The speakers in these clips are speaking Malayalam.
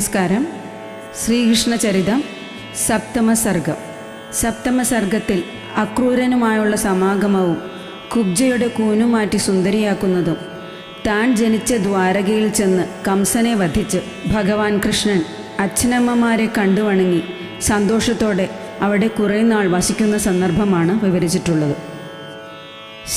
നമസ്കാരം. ശ്രീകൃഷ്ണ ശ്രീകൃഷ്ണചരിതം സപ്തമസർഗം. സപ്തമസർഗത്തിൽ അക്രൂരനുമായുള്ള സമാഗമവും കുബ്ജയുടെ കൂനുമാറ്റി സുന്ദരിയാക്കുന്നതും താൻ ജനിച്ച ദ്വാരകയിൽ ചെന്ന് കംസനെ വധിച്ച് ഭഗവാൻ കൃഷ്ണൻ അച്ഛനമ്മമാരെ കണ്ടുവണങ്ങി സന്തോഷത്തോടെ അവിടെ കുറേ നാൾ വസിക്കുന്ന സന്ദർഭമാണ് വിവരിച്ചിട്ടുള്ളത്.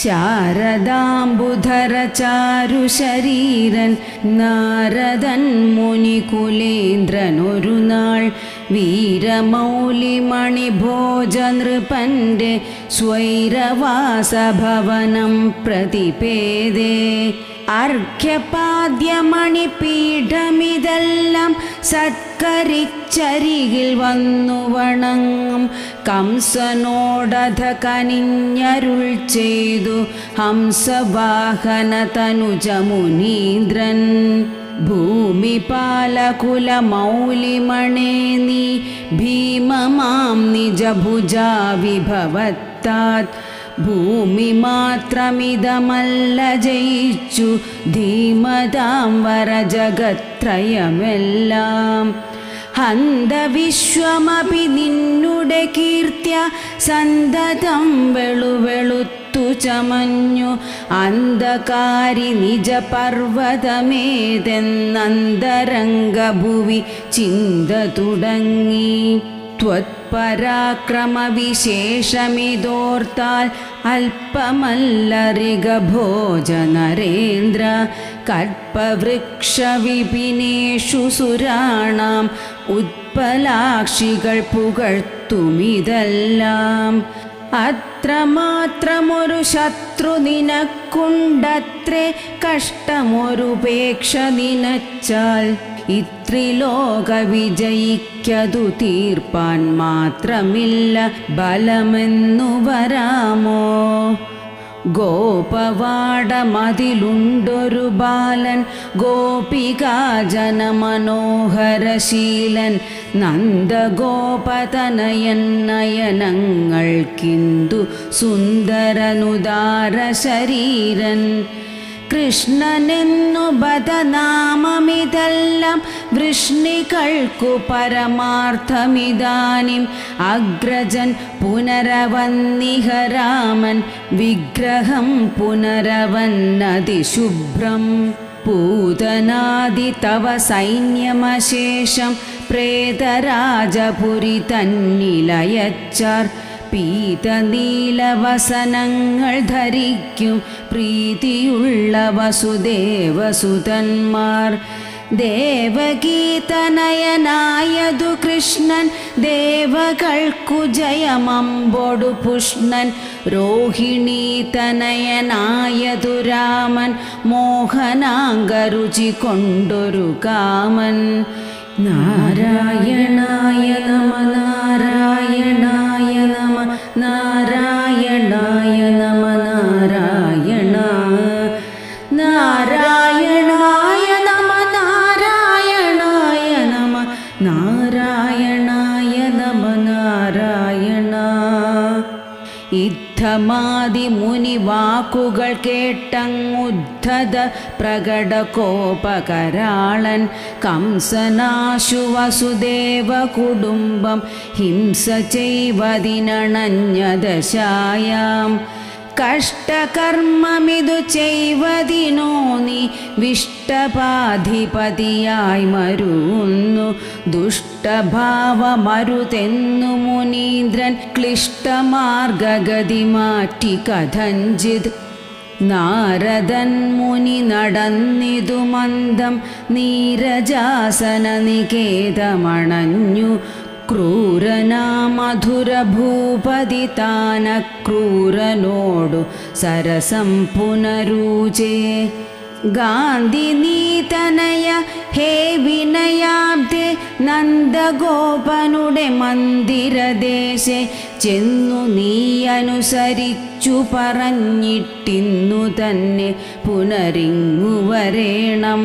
ശാരദാംബുധര ചാരു ശരീരൻ നാരദൻ മുനികുലേന്ദ്രനൊരു നാൾ വീരമൗലി നൃപന്റെ സ്വൈരവാസഭവനം പ്രതിപേദേ. അർഘ്യപാദ്യമണിപീഠമിതെല്ലാം സത്കരിച്ചരികിൽ വന്നു വണങ്ങും കംസനോടധ കനിഞ്ഞരുൾ ചെയ്തു ഹംസവാഹന തനുജമുനീന്ദ്രൻ മുനീന്ദ്രൻ ഭൂമിപാലകുല മൗലിമണേ നീ ഭീമമാം നിജഭുജാ വിഭവത്താത് ഭൂമി മാത്രമിതമല്ല ജയിച്ചു ധീമതാം വരജഗത്രയമെല്ലാം ഹന്തവിശ്വമപി നിന്നുടെ കീർത്തിയ സന്തതം വെളുവെളുത്തു ചമഞ്ഞു. അന്ധകാരി നിജ പർവതമേതെന്നന്തരംഗഭുവി ചിന്ത തുടങ്ങി. ത്വത്പരാക്രമവിശേഷമിതോർത്താൽ അല്പമല്ലറിക ഭോജനരേന്ദ്ര കൽപ്പവൃക്ഷവിപിനേഷു സുരാണാം ഉത്പലാക്ഷികൾ പുകഴ്ത്തുമിതെല്ലാം. അത്രമാത്രമൊരു ശത്രു നിനക്കുണ്ടത്രേ കഷ്ടമൊരുപേക്ഷ നിനച്ചാൽ ഇത്രിലോക വിജയിക്കതു തീർപ്പാൻ മാത്രമില്ല ബലമെന്നു വരാമോ? ഗോപവാടമതിലുണ്ടൊരു ബാലൻ ഗോപികാജനമനോഹരശീലൻ നന്ദഗോപതനയൻ നയനങ്ങൾക്കിന്തു സുന്ദരനുദാര ശരീരൻ കൃഷ്ണനെന്നു ബദനാമമിതെല്ലാം വൃഷ്ണികൾക്കു പരമാർത്ഥമിതാനിം അഗ്രജൻ പുനരവന്നിഹരാമൻ വിഗ്രഹം പുനരവന്നതിശുഭ്രം പൂതനാദി തവ സൈന്യമശേഷം പ്രേതരാജപുരി തന്നിലയച്ചാർ പീതനീലവസനങ്ങൾ ധരിക്കും പ്രീതിയുള്ള വസുദേവസുതന്മാർ. ദേവഗീതനയനായതു കൃഷ്ണൻ ദേവകൾക്കു ജയമമ്പോടു പുഷ്ണൻ. രോഹിണീതനയനായതു രാമൻ മോഹനാംഗരുചി കൊണ്ടൊരു കാമൻ. നാരായണായ നമ നാരായണായ നമ. നാരായണായ ഇദ്ധമാതി മുനി വാക്കുകൾ കേട്ടങ്ങുദ്ധത പ്രകടകോപകരാളൻ കംസനാശു വസുദേവ കുടുംബം ഹിംസ ചെയ്വതിനണഞ്ഞ ദശായാം. കഷ്ടകർമ്മമിതു ചെയ്വതിനോ നീ വിഷ്ടപാധിപതിയായി മരുന്നു. ദുഷ്ടഭാവമരുതെന്നു മുനീന്ദ്രൻ ക്ലിഷ്ടമാർഗതി മാറ്റി കഥഞ്ചിത്. നാരദൻ മുനി നടന്നിതു മന്ദം നീരജാസന നികേതമണഞ്ഞു ക്രൂരനാമധുരഭൂപതി താനക്രൂരനോടു സരസം പുനരൂചേ ഗാന്ധിനീതനയ ഹേ വിനയാബ്ദേ നന്ദഗോപനുടെ മന്ദിരദേശെ ചെന്നു നീ അനുസരിച്ചു പറഞ്ഞിട്ടിന്നു തന്നെ പുനരിങ്ങു വരേണം.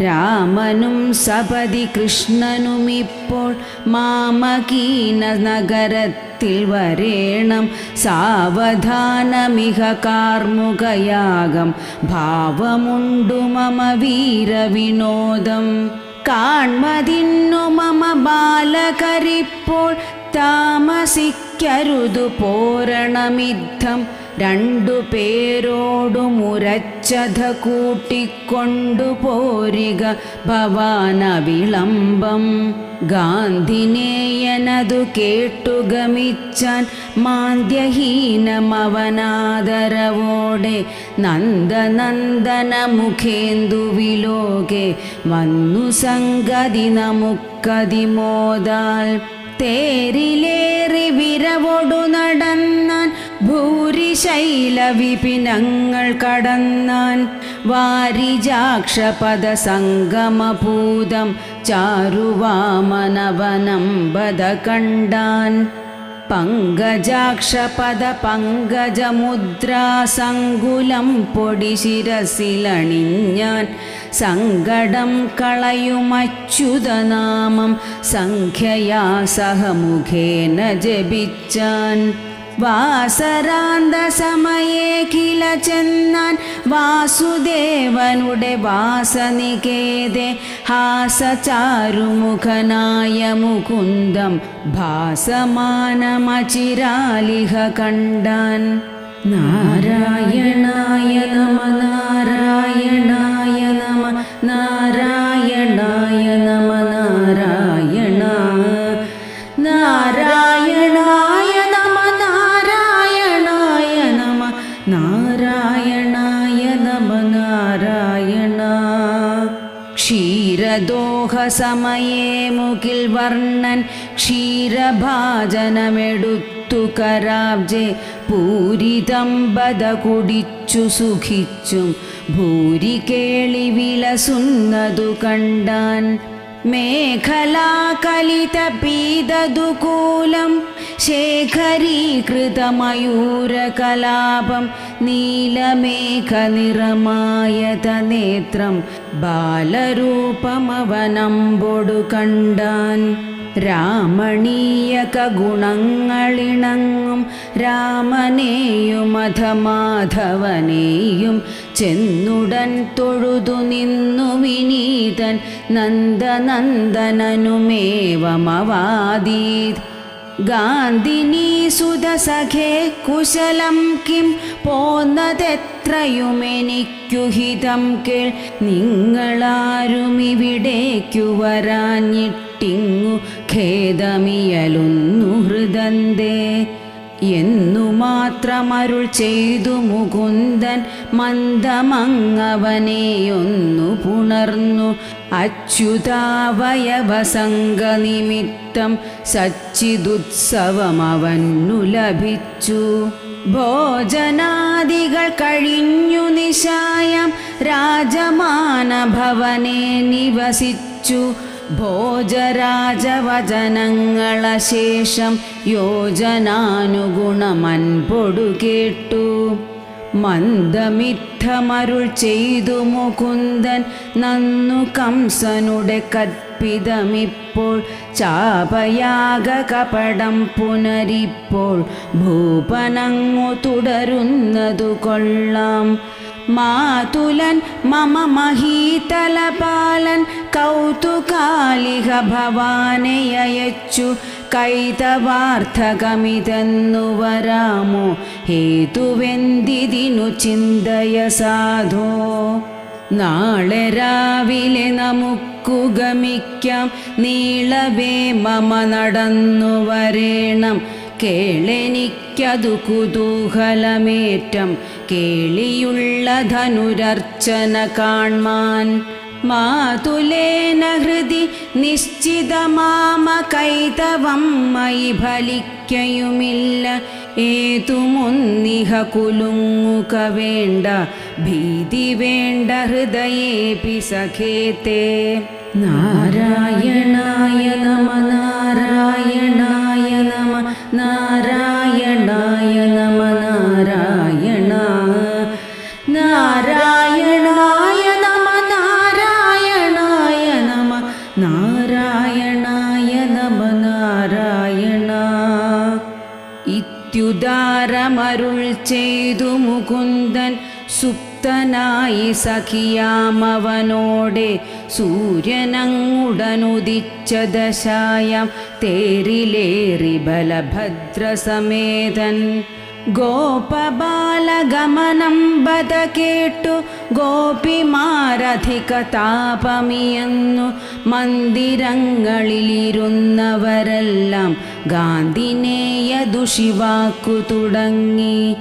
രാമനും സപതി കൃഷ്ണനും ഇപ്പോൾ മാമകീന നഗരത്തിൽ വരേണം. സാവധാനമിഹ കാർമുകയാകം ഭാവമുണ്ടു മമ വീരവിനോദം. കാൺമതിന്നു മമ ബാലകരിപ്പോൾ താമസിക്കരുതു പോരണമിദ്ധം. രണ്ടു പേരോടും ഉരച്ചത കൂട്ടിക്കൊണ്ടു പോരിക ഭവാന വിളംബം ഗാന്ധിനേയനതു കേട്ടു ഗമിച്ചാൻ മാന്ദ്യഹീനമവനാദരവോടെ നന്ദനന്ദന മുഖേന്ദുവിലോകെ വന്നു സംഗതി നമുക്കതിമോദാൽ തേരിലേറി വിരവൊടു നടന്നാൻ ഭൂരിശൈല വിപിനങ്ങൾ കടന്നാൻ വാരിജാക്ഷപദ സംഗമഭൂതം ചാരുവാമനവനം ബദ കണ്ടാൻ പങ്കജാക്ഷപദ പങ്കജമുദ്രാസങ്കുലം പൊടി ശിരസിലണിഞ്ഞാൻ സങ്കടം കളയുമച്യുതനാമം സംഖ്യയാ സഹമുഖേന ജപിച്ചാൻ വാസരാന്ത സമയേ കില ചെന്നാൻ വാസുദേവനുടെ വാസനികേതെ ഹാസചാരുമുഖനായ മുകുന്ദം ഭാസമാനമചിരാലിഹ കണ്ടാൻ നാരായണായ നമ നാരായണായ നമ നാരായണായ നാരായണ ക്ഷീരദോഹ സമയേ മുകിൽ വർണൻ ക്ഷീരഭാജനമെടുത്തു കരാബ്ജെ. പൂരിതമ്പത കുടിച്ചു സുഖിച്ചും ഭൂരി കേളി വിലസുന്നതു കണ്ടാൻ മേഖലാകലിത പീതദുകൂലം ശേഖരീകൃതമയൂരകലാപം നീലമേഘനിറമായത ബാലരൂപമവനം പൊടു കണ്ടാൻ. രാമണീയക ഗുണങ്ങളിണങ്ങും രാമനെയും അധമാധവനെയും ചെന്നുടൻ തൊഴുതു നിന്നു വിനീതൻ നന്ദനന്ദനനുമേവമവാദീത്. ഗാന്ധിനീ സുതസഖേ കുശലം കിം പോന്നതെത്രയുമെനിക്കു ഹിതം കേൾ. നിങ്ങളാരുമിവിടേക്കു വരാഞ്ഞിട്ടിങ്ങു ഖേദമിയലുന്നു ഹൃദന്തേ. എന്നു മാത്രമരുൾ ചെയ്തു മുകുന്ദൻ മന്ദമങ്ങവനെയൊന്നു പുണർന്നു. അച്യുതാവയവസംഗനിമിത്തം സച്ചിദുത്സവമവന്നു ലഭിച്ചു. ഭോജനാദികൾ കഴിഞ്ഞു നിശായം രാജമാനഭവനെ നിവസിച്ചു. ഭോജരാജവചനങ്ങളശേഷം യോജനാനുഗുണമൻപൊടു കേട്ടു. മന്ദമിത്തമരുൾ ചെയ്തു മുകുന്ദൻ നന്നു കംസനുടെ കൽപ്പിതമിപ്പോൾ. ചാപയാഗ കപടം പുനരിപ്പോൾ ഭൂപനങ്ങു തുടരുന്നതു കൊള്ളാം. മാതുലൻ മമ മഹീതലപാലൻ കൗതുകാലിക ഭവാനയച്ചു കൈതവാർത്ഥകമിതെന്നു വരാമോ? ഹേതുവെന്തിതിനു ചിന്തയ സാധോ? നാളെ രാവിലെ നമുക്കു ഗമിക്കാം. നീളവേ മമ നടന്നു വരേണം. കേളെനിക്കതു കുതൂഹലമേറ്റം. കേളിയുള്ള ധനുരർച്ചന കാൺമാൻ. മാതുലേന ഹൃദി നിശ്ചിതമാമ കൈതവം മൈ ഫലിക്കയുമില്ല ഏതുമൊന്നിഹ കുലുങ്ങുക വേണ്ട ഭീതി വേണ്ട ഹൃദയേ പി സഖേത്തെ നാരായണായ നമ നാരായണായ നമ നാരായണായ നാരായണായ നമ നാരായണ. ഇത്യുദാരമരുൾ ചെയ്തു മുകുന്ദൻ സുപ്ത സുപ്തനായി സഖിയാമവനോടെ സൂര്യനങ്ങുടനുദിച്ച ദശായം തേരിലേറി ബലഭദ്രസമേതൻ. ബത കേട്ടു. ഗോപിമാരധിക താപമിയെന്നു മന്ദിരങ്ങളിലിരുന്നവരെല്ലാം ഗാന്ധിനേയ ദുഷിവാക്കു തുടങ്ങി.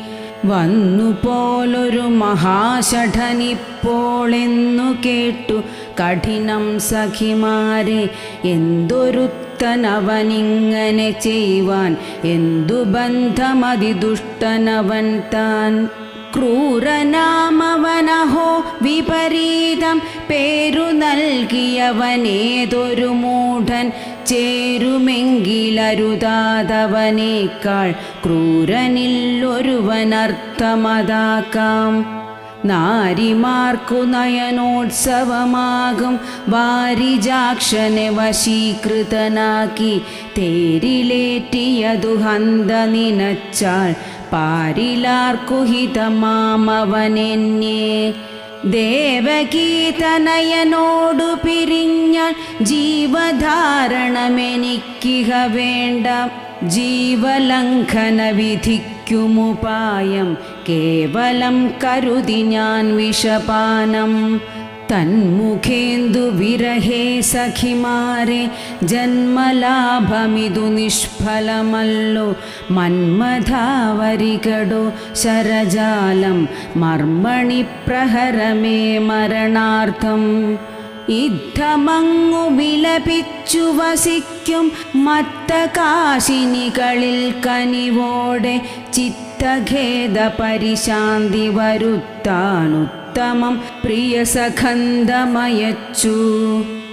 വന്നു പോലൊരു മഹാഷഠനിപ്പോളെന്നു കേട്ടു. കഠിനം സഖിമാരെ എന്തൊരുത്തനവനിങ്ങനെ ചെയ്യുവാൻ? എന്തു ബന്ധമതി ദുഷ്ടനവൻ താൻ? ക്രൂരനാമവനഹോ വിപരീതം പേരു നൽകിയവനേതൊരു മൂഢൻ? ചേരുമെങ്കിലരുതാതവനേക്കാൾ ക്രൂരനില്ലൊരുവനർത്ഥമതാക്കാം നാരിമാർക്കു നയനോത്സവമാകും. വാരിജാക്ഷനെ വശീകൃതനാക്കി തേരിലേറ്റിയതു ഹന്ത നിനച്ചാൽ പാരിലാർക്കു ഹിതമാമവനെന്നെ പിരിഞ്ഞ പിരിഞ്ഞാൽ ജീവധാരണമെനിക്കിഹ വേണ്ട ജീവലംഘന വിധിക്കുമുപായം കേവലം കരുതി ഞാൻ വിഷപാനം. തന്മുഖേന്ദു വിരഹേ സഖിമാരെ ജന്മലാഭമിതു നിഷ്ഫലമല്ലോ. മന്മഥാവരികടോ ശരജാലം മർമ്മണി പ്രഹരമേ മരണാർത്ഥം. യുദ്ധമങ്ങു വിലപിച്ചു വസിക്കും മത്തകാശിനികളിൽ കനിവോടെ ചിത്തഖേദ പരിശാന്തി വരുത്താനുത്തമം പ്രിയസഖന്ധമയച്ചു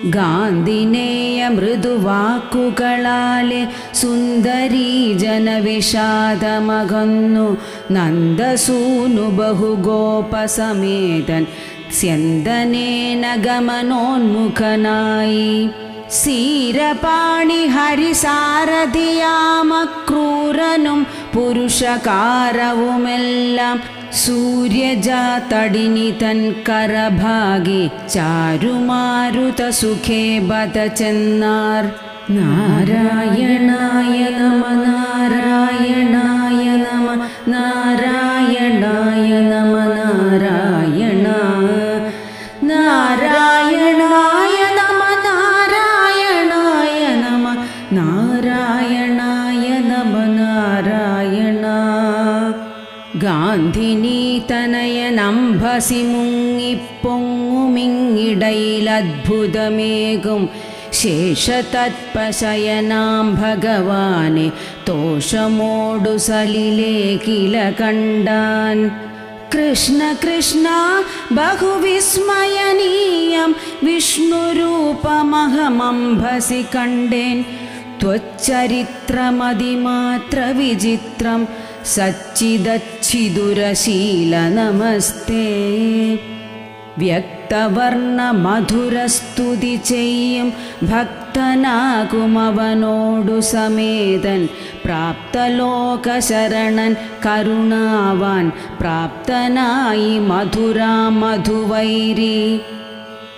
ഗാന്ധിനേയ മൃദുവാക്കുകളാലെ സുന്ദരീ ജനവിഷാദമകന്നു. നന്ദസൂനു ബഹുഗോപസമേതൻ സ്യന്തനേന ഗമനോന്മുഖനായി. സീരപാണി ഹരിസാരഥിയാമക്രൂരനും പുരുഷകാരവുമെല്ലാം सूर्यजातडिनि तन्करभागे चारुमारुतसुखे चारुमारुत सुखे बत चन्नर् नारायणय नम नारायणाय नम नारायणाय नम ഗാന്ധിനി തനയനംഭസി മുങ്ങിപ്പൊങ്ങുമിങ്ങിടയിലത്ഭുതമേകും. ശേഷതത്പശയനാം ഭഗവാനെ തോഷമോടു സലിലേ കില കണ്ടാൻ. കൃഷ്ണ കൃഷ്ണ ബഹുവിസ്മയനീയം വിഷ്ണുരൂപമഹമംഭസി കണ്ടേൻ. ത്വച്ചരിത്രമതിമാത്ര വിചിത്രം സച്ചിദച്ചിദുരശീല നമസ്തേ വ്യക്തവർണ മധുരസ്തുതി ചെയ്യും ഭക്തനാകുമവനോടു സമേതൻ. പ്രാപ്തലോകശരണൻ കരുണാവാൻ പ്രാപ്തനായി മധുരാ മധുവൈരി.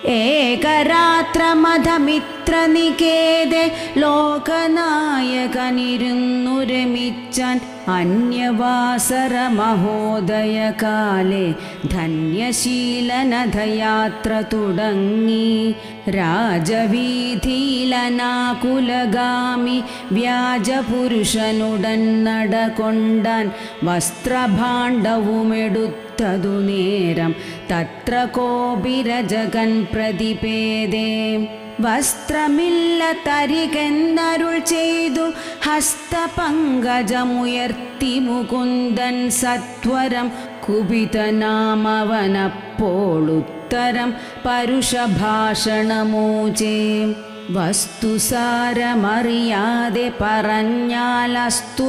ഏകരാത്രമധമിത്രനികേതെ ലോകനായകനിരുന്നു രമിച്ചാൻ. അന്യവാസര മഹോദയകാലെ ധന്യശീലനഥയാത്ര തുടങ്ങി രാജവീഥിയിലനാകുലഗാമി വ്യാജപുരുഷനുടൻ നടകൊണ്ടാൻ വസ്ത്രഭാണ്ഡവുമെടുത്തതു നേരം തത്ര കോപിരജകൻ പ്രതിപേദേ വസ്ത്രമില്ല തരികെന്നരുൾ ചെയ്തു ഹസ്തപങ്കജമുയർത്തി മുകുന്ദൻ സത്വരം കുപിതനാമവനപ്പോളുത്തരം പരുഷഭാഷണമൂചേ വസ്തുസാരമറിയാതെ പറഞ്ഞാലസ്തു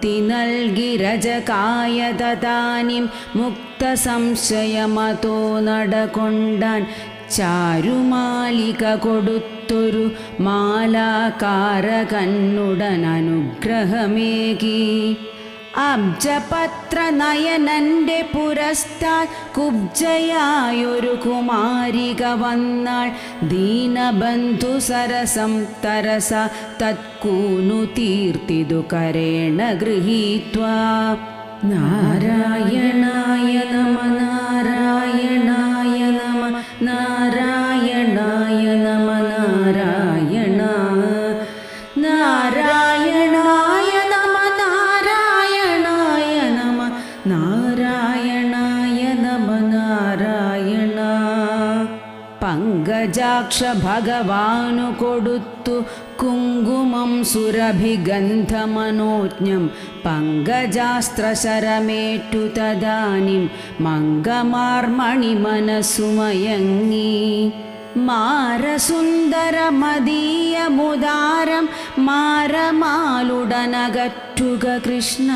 മുക്തി നൽകി രജകായ തദാനിം മുക്ത സംശയമതോ നടകൊണ്ടാൻ ചാരുമാലിക കൊടുത്തൊരു മാലാകാരകന്നുടൻ അനുഗ്രഹമേകി. അബ്ജപത്ര നയനന്റെ പുരസ്താൽ കുബ്ജയായൊരു കുമാരിക വന്നാൾ. ദീനബന്ധു സരസം തരസ തത്കൂനു തീർത്തിതു കരേണ ഗൃഹീത്വ. നാരായണായ നമ നാരായണായ നമ നാരായണായ നാരായണ പങ്കജാക്ഷ ഭഗവാനു കൊടുത്തു കുങ്കുമം സുരഭിഗന്ധമനോജ്ഞം. പങ്കജാസ്ത്രശരമേറ്റു തദാനിം മംഗമാർമണി മനസ്സുമയങ്ങി മാരസുന്ദരമദീയമുദാരം മാരമാലുടനകറ്റുക കൃഷ്ണ.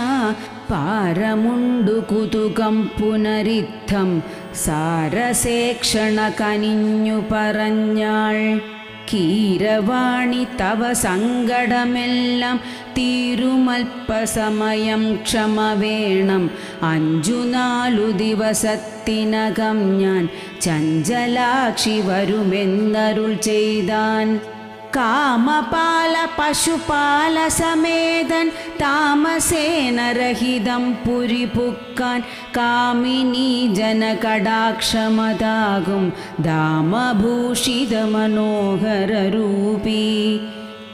പാരമുണ്ടു കുതുകം പുനരിദ്ധം. സാരസേക്ഷണ കനിഞ്ഞു പറഞ്ഞാൾ. കീരവാണി തവ സങ്കടമെല്ലാം തീരുമൽപ്പസമയം ക്ഷമ വേണം അഞ്ചു നാലു ദിവസത്തിനകം ഞാൻ ചഞ്ചലാക്ഷി വരുമെന്നരുൾ ചെയ്താൻ कामपाल पशुपालसमेतन् पुरिपुक्कान् कामिनी जनकडाक्षमदागुं दामभूषितमनोहररूपी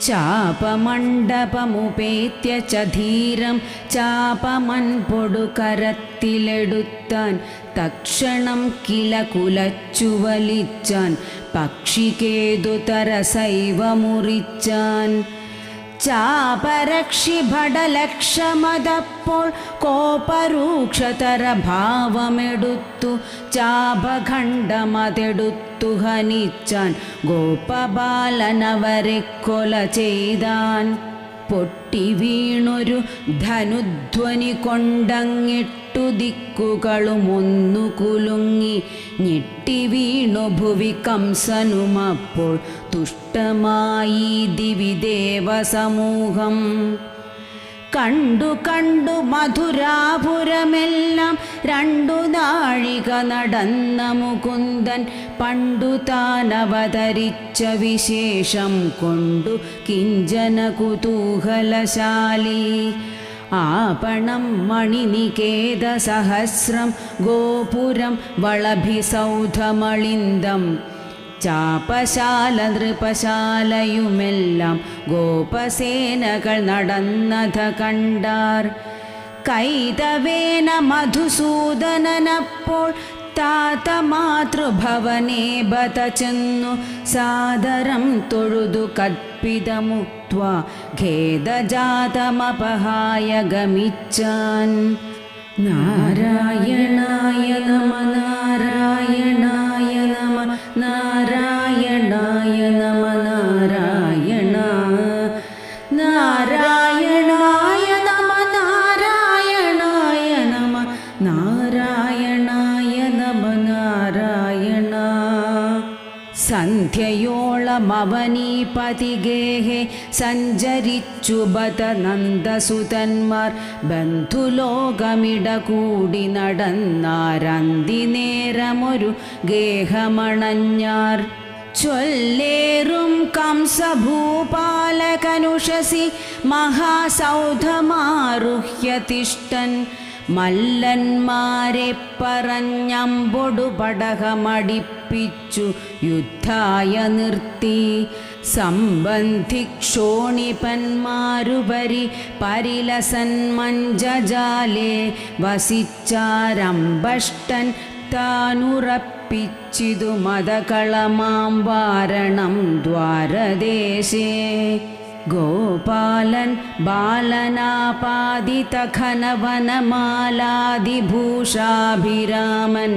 चापमण्डपमुपेत्य च धीरं चापमन्पोडुकरतिलेडुतन् തക്ഷണം കില കുലച്ചുവലിച്ചാൻ പക്ഷികേതു തരസൈവ മുറിച്ചാൻ ചാപരക്ഷി ഭടലക്ഷമതപ്പോൾ കോപരൂക്ഷതര ഭാവമെടുത്തു ചാപഖണ്ഡമതെടുത്തു ഹനിച്ചാൻ ഗോപബാലനവരെ കൊല ചെയ്താൻ. പൊട്ടി വീണൊരു ധനുധ്വനി കൊണ്ടങ്ങിട്ടു ദിക്കുകളും ഒന്നു കുലുങ്ങി ഞെട്ടി വീണു ഭുവി കംസനുമപ്പോൾ തുഷ്ടമായി ദിവിദേവ സമൂഹം. കണ്ടു കണ്ടു മധുരാപുരമെല്ലാം രണ്ടു നാഴിക നടന്ന മുകുന്ദൻ പണ്ടു താൻ അവതരിച്ച വിശേഷം കൊണ്ടു കിഞ്ചന കുതൂഹലശാലി. മണിനികേത സഹസ്രം ഗോപുരം വളഭിസൗധമളിന്തം ചാപശാല നൃപശാലയുമെല്ലാം ഗോപസേനകൾ നടന്നത കണ്ടാർ. കൈതവേന മധുസൂദനപ്പോൾ താത മാതൃഭവനേ ബത ചെന്നു. സാദരം തൊഴുതു കൽപ്പിതമുക്വ ഖേദജാതമപഹായ ഗമിച്ചാൻ നാരായണായ നമ നാരായണായ നമ സന്ധ്യയോളമവനീപതിഗേഹെ സഞ്ചരിച്ചു ബതനന്ദസുതന്മാർ ബന്ധുലോകമിട കൂടി നടന്നാരന്തി നേരമൊരു ഗേഹമണഞ്ഞാർ. ചൊല്ലേറും കംസഭൂപാലകനുഷസി മഹാസൗധമാരുഹ്യ തിഷ്ടൻ മല്ലന്മാരെ പറഞ്ഞമ്പൊടുപടകമടിപ്പിച്ചു യുദ്ധായ നിർത്തി. സംബന്ധിക്ഷോണിപന്മാരുപരി പരിലസൻ മഞ്ജജാലേ വസിച്ചാരമ്പഷ്ടൻ താനുറപ്പിച്ചിതു മതകളമാം വാരണം ദ്വാരദേശേ. ഗോപാലൻ ബാലനാപാദിതഖനവനമാലാദിഭൂഷാഭിരാമൻ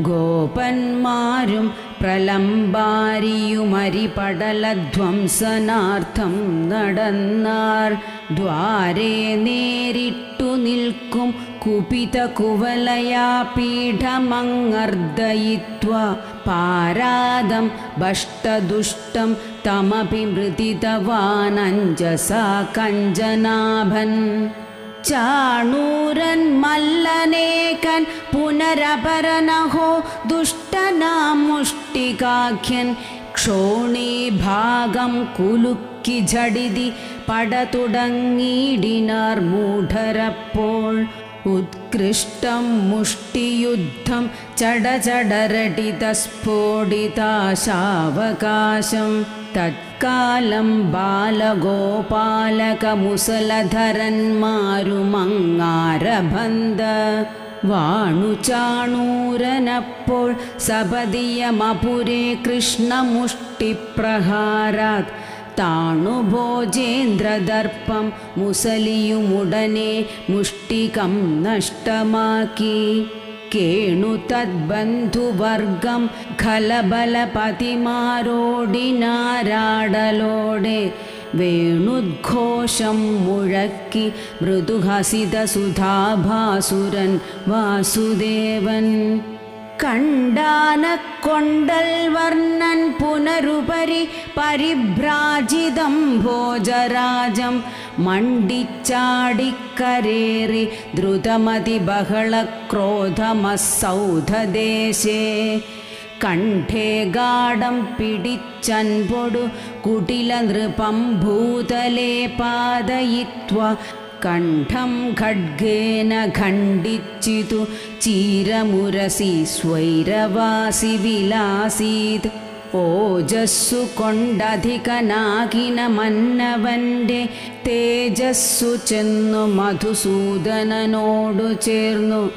ഗോപന്മാരും പ്രലംബാരിയുമരിപടലധ്വംസനാർത്ഥം നടന്നാർ ദ്വാരേ നേരിട്ടു നിൽക്കും കുവലയാ പീഠമങ്ങർദ്ദയിത്വ പാരാദം ഭഷ്ടദുഷ്ടം തമപി മൃതിതവാനഞ്ജസാ കഞ്ചനാഭൻ ചാണൂരൻ മല്ലനേകൻ പുനരപരനഹോ ദുഷ്ടനാം മുഷ്ടികാഖ്യൻ ക്ഷോണീഭാഗം കുലുക്കി ജഡിതി പടതുടങ്ങിയിടിനാർ മൂഢരപ്പോൾ उत्कृष्टं मुष्टियुद्धं चडचडरटितस्फोटिताशावकाशं तत्कालं बालगोपालकमुसलधरन्मारुमङ्गारभन्द वाणुचाणूरनपोळ् सपदियमपुरे कृष्णमुष्टिप्रहारात् णुभोजेन्द्रदर्पं मुसलयुमुडने मुष्टिकं नष्टमाकि केणुतत् बन्धुवर्गं खलबलपतिमारोडि वेणुद्घोषं मुळक्कि मृदुहसितसुधाभासुरन् वासुदेवन् വാസുദേവൻ കണ്ടാനക്കൊണ്ടൽ വർണൻ പുനരുപരി പരിഭ്രാജിതം ഭോജരാജം മണ്ടിച്ചാടിക്കരേറി ദ്രുതമതി ബഹളക്രോധമസൗധദേശേ. കണ്ഠേ ഗാഠം പിടിച്ചൻപൊടു കുടില നൃപം ഭൂതലേ പാതയിത്വ കണ്ഠം ഖഡ്ഗേന ഖണ്ഡിച്ചിതു ചീരമുരസി സ്വൈരവാസി വിലാസീത്. ഓജസ്സു കൊണ്ടധികനാകിന മന്നവന്റെ തേജസ്സു ചെന്നു മധുസൂദനനോടു ചേർന്നു.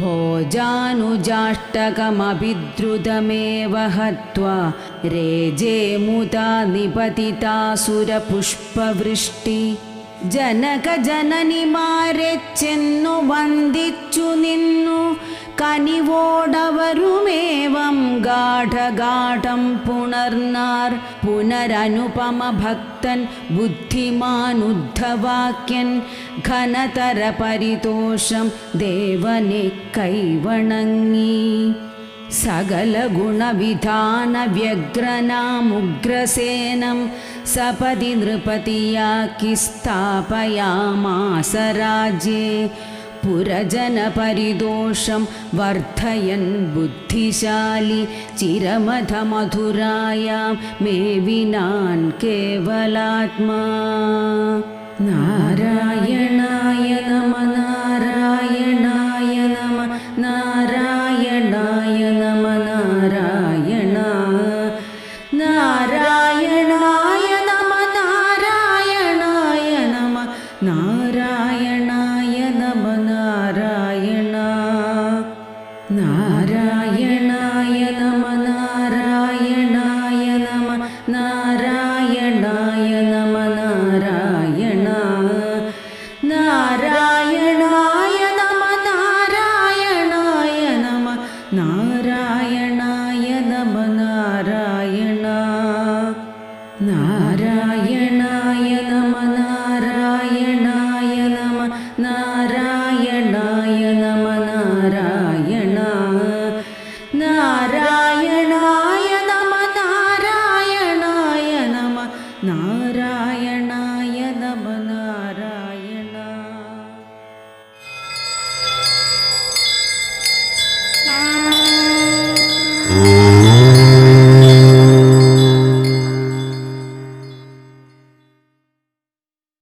ഭോജാനുജാഷ്ടകമഭിദ്രുതമേവ ഹത്വാ രേജേ മുതാ നിപതിതാസുരപുഷ്പവൃഷ്ടി. ജനകജനനിമാരെ ചെന്നു വന്ദിച്ചു നിന്നു. കനിവോടവരുമേവം ഗാഠഗാഠം പുണർന്നാർ. പുനരനുപമ ഭക്തൻ ബുദ്ധിമാനുദ്ധവാക്യൻ. ഘനതര പരിതോഷം ദേവനെ കൈവണങ്ങി. सकलगुणविधानव्यग्रनामुग्रसेनं सपदि नृपतिया किस्थापयामास राज्ये पुरजनपरिदोषं वर्धयन् बुद्धिशाली चिरमधमधुरायां मे विनान् केवलात्मा। नारायणाय नमः।